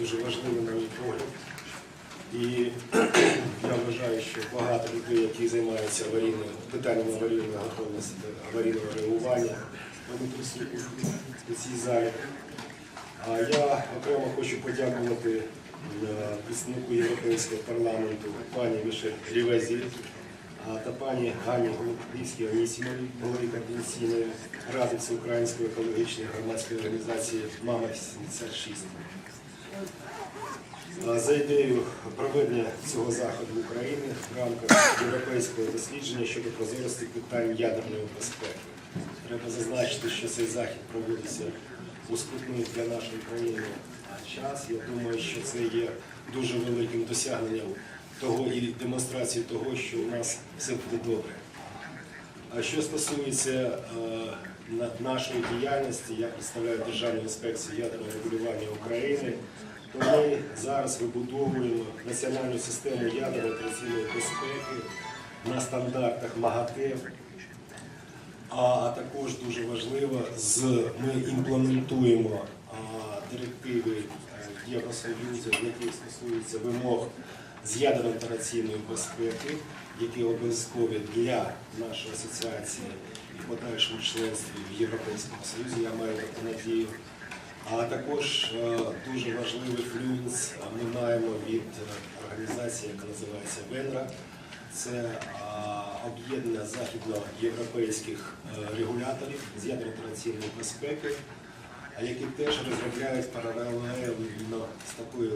дуже важливий, на мій погляд. І я вважаю, що багато людей, які займаються аварійним питанням аварійної готовності аварійного реагування, вони присутні у цій залі. А я окремо хочу подякувати е, представнику Європейського парламенту пані Мішель Рівезі та пані Гані Голубівській Анісімовій, голові координаційної ради Всеукраїнської екологічної громадської організації Мама 76. А, За ідеєю проведення цього заходу в Україні в рамках європейського дослідження щодо прозорості питань ядерної безпеки. Треба зазначити, що цей захід проводиться у скрутний для нашої країни час. Я думаю, що це є дуже великим досягненням того і демонстрацією того, що у нас все буде добре. А що стосується е, нашої діяльності, я представляю Державну інспекцію ядерного регулювання України, то ми зараз вибудовуємо національну систему ядерної операційної безпеки на стандартах МАГАТЕ. А, також дуже важливо, з, ми імплементуємо директиви е, Євросоюзу, які стосуються вимог з ядерної операційної безпеки, які обов'язкові для нашої асоціації і подальшому членстві в Європейському Союзі, я маю таку надію. А також е, дуже важливий флюенс ми маємо від е, організації, яка називається ВЕНРА. Це об'єднання західноєвропейських е, регуляторів з ядерно-операційної безпеки, які теж розробляють паралельно з такою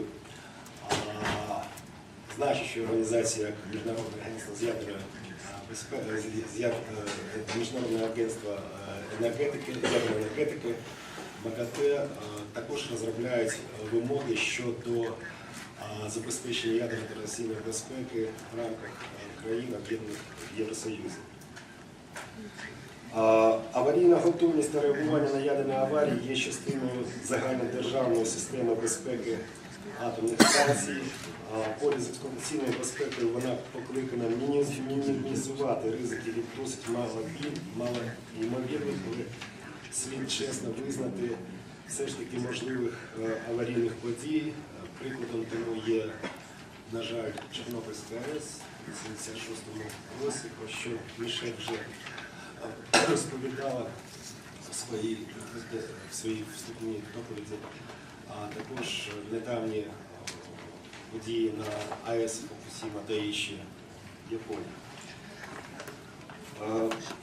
а, значущою організацією, як Міжнародне агентство з ядерної а, безпеки, з яд- е, Міжнародне агентство е, енергетики, ядерної енергетики, МАГАТЕ, також розробляють е, вимоги щодо забезпечення ядерної операційної безпеки в рамках країн, об'єднаних в Євросоюзі. Аварійна готовність та реагування на ядерні аварії є частиною загальнодержавної системи безпеки атомних станцій. Поряд з експлуатаційною безпекою вона покликана мінімізувати ризики від досить мало малоймовірних, але слід чесно визнати все ж таки можливих е, аварійних подій. Е, Прикладом тому є, на жаль, Чорнобильська АЕС у 76-му році, про що Мішель вже е, розповідала в своїй вступній доповіді, а також недавні події на АЕС Фукусіма та інші Японії.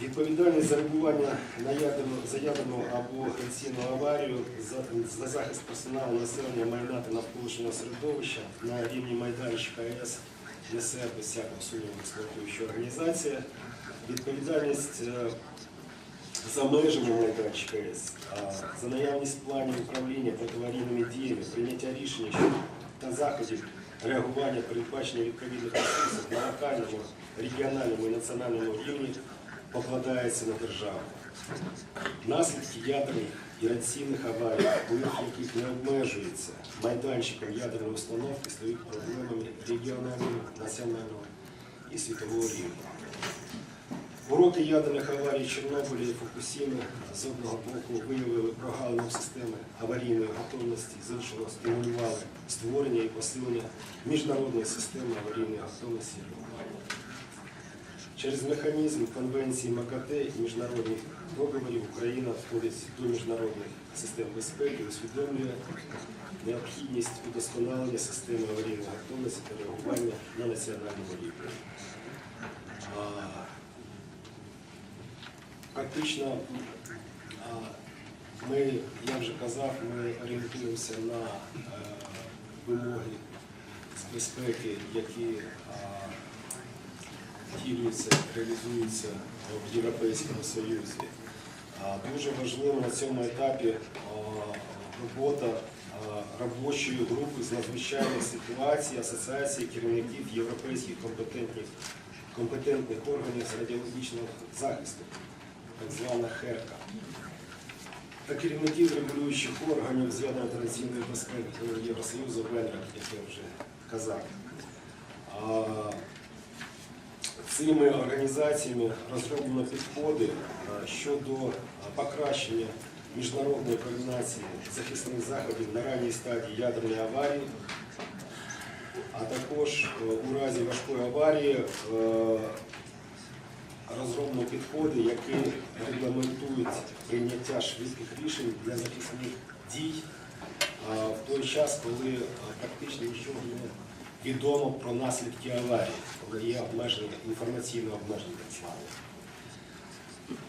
Відповідальність за ядерну, за ядерну або радіаційну аварію за, за захист персоналу населення майна та навколишнього середовища на рівні майданчика АЕС несе без всякого сумніву експлуатуюча організація. Відповідальність е, за межами майданчика АЕС, а, за наявність планів управління протиаварійними діями, прийняття рішення щодо та заходів реагування, передбачення відповідних ресурсів на локальному, регіональному і національному рівні покладається на державу. Наслідки ядерних і радіаційних аварій, вплив яких не обмежується майданчиком ядерної установки, стають проблемами регіонального, національного і світового рівня. Уроки ядерних аварій Чорнобиля і Фукусіми з одного боку виявили прогалину системи аварійної готовності, з іншого стимулювали створення і посилення міжнародної системи аварійної готовності і реагування. Через механізм Конвенції МАКАТЕ і міжнародних договорів Україна входить до міжнародних систем безпеки, усвідомлює необхідність удосконалення системи аварійної готовності та реагування на національному рівні. Практично ми, я вже казав, ми орієнтуємося на е, вимоги з безпеки, які втілюються, реалізуються в Європейському Союзі. Дуже важливо на цьому етапі робота робочої групи з надзвичайних ситуацій Асоціації керівників європейських компетентних, компетентних органів з радіологічного захисту, так звана ХЕРКА. Та керівників регулюючих органів з ядерно-традиційної безпеки Євросоюзу ВЕНРА, як я вже казав. Цими організаціями розроблено підходи щодо покращення міжнародної координації захисних заходів на ранній стадії ядерної аварії, а також е, у разі важкої аварії е, розроблено підходи, які регламентують прийняття швидких рішень для захисних дій в той час, коли практично нічого не відомо про наслідки аварії, коли є обмеження, інформаційне обмеження.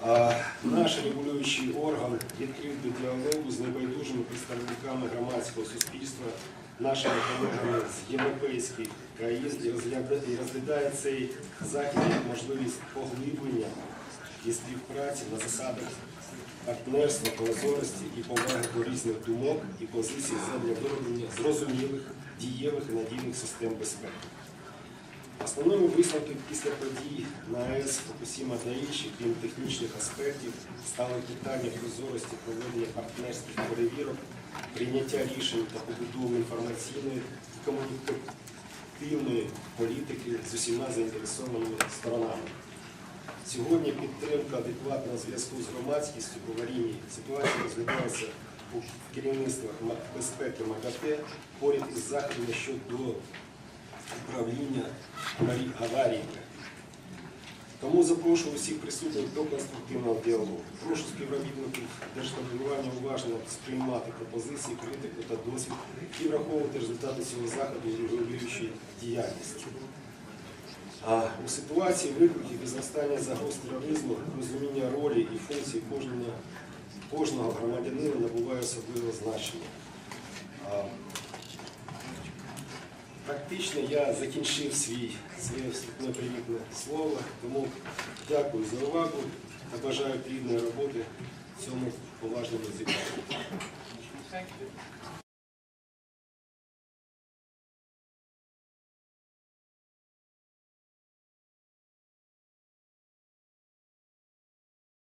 А, Наш регулюючий орган відкрив до діалогу з небайдужими представниками громадського суспільства, нашими колегами з європейських країн і розглядає цей захід як можливість поглиблення і співпраці на засадах партнерства, прозорості і поваги до різних думок і позицій задля вироблення зрозумілих, дієвих і надійних систем безпеки. Основними висновки після подій на АЕС Фукусіма та інші, крім технічних аспектів, стали питання прозорості проведення партнерських перевірок, прийняття рішень та побудови інформаційної і комунікативної політики з усіма заінтересованими сторонами. Сьогодні підтримка адекватного зв'язку з громадськістю в аварійній ситуації розглядається у керівництвах безпеки МАКАТЕ поряд із заходами щодо управління аваріями. Тому запрошую всіх присутніх до конструктивного діалогу. Прошу співробітників держкомпонування уважно сприймати пропозиції, критику та досвід і враховувати результати цього заходу у регулюючій діяльності. А у ситуації викликів і зростання загроз тероризму розуміння ролі і функції кожного, кожного громадянина набуває особливе значення. Практично я закінчив свій, своє вступне привітне слово, тому дякую за увагу та бажаю плідної роботи в цьому поважному зібранні.